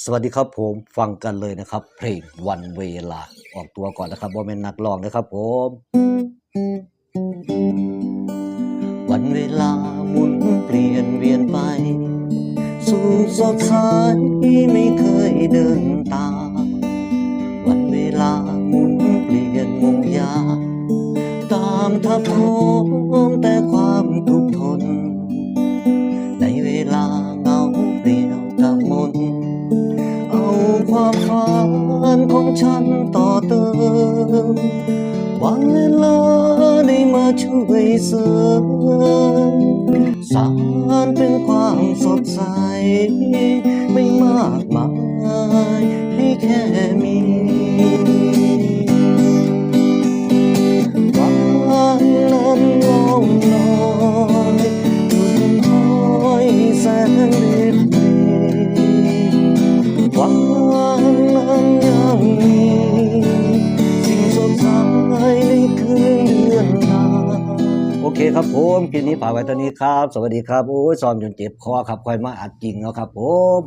สวัสดีครับผมฟังกันเลยนะครับ เพลงวันเวลาออกตัวก่อนนะครับว่าเป็นนักร้องนะครับผม วันเวลาหมุนเปลี่ยนเวียนไป สู่สดใสไม่เคยเดินตามวันเวลาหมุนเปลี่ยนมงยา ตามทับโค้ง ความฝันของฉันต่อเติมหวังเวลาได้มาช่วยเสริมสารเป็นความสดใส ไม่มากมายให้แค่มี เคครับผมคลิปนี้ผ่านไว้เท่านี้ครับ สวัสดีครับ โอ้ยซ้อมจนเจ็บคอครับค่อยมาอัดจริงแล้วครับผม